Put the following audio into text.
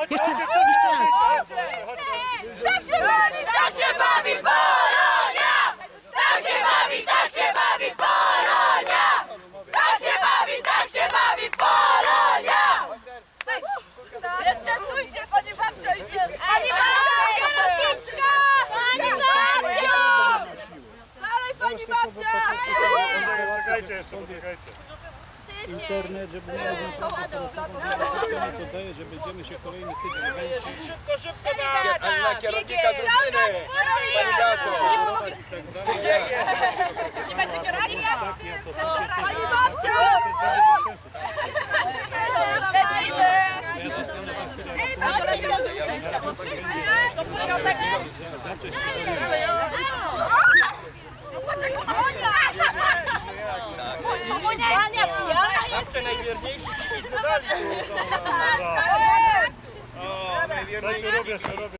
Jeszcze, jeszcze raz. Tak się bawi, tak się bawi Polonia! Tak się bawi, tak się bawi Polonia! Tak się bawi, tak się bawi Polonia! Jeszcze stójcie, pani babcia i pies. Pani babcia, kierowniczka! Pani babciu! Dalej, pani babcia! Poczekajcie jeszcze, poczekajcie. Internet, żeby nie to podaje, że będziemy się kolejny tydzień męczyć Szybko, szybko na... Ale na kierownika drużyny! Panie Beato! Nie będzie kierownika? takie to Pani babciu! Lecimy! Ej, babcia, Mamunia jest pijana, jest Najwierniejszy kibic medali. Tak, tak! O, robię, robię.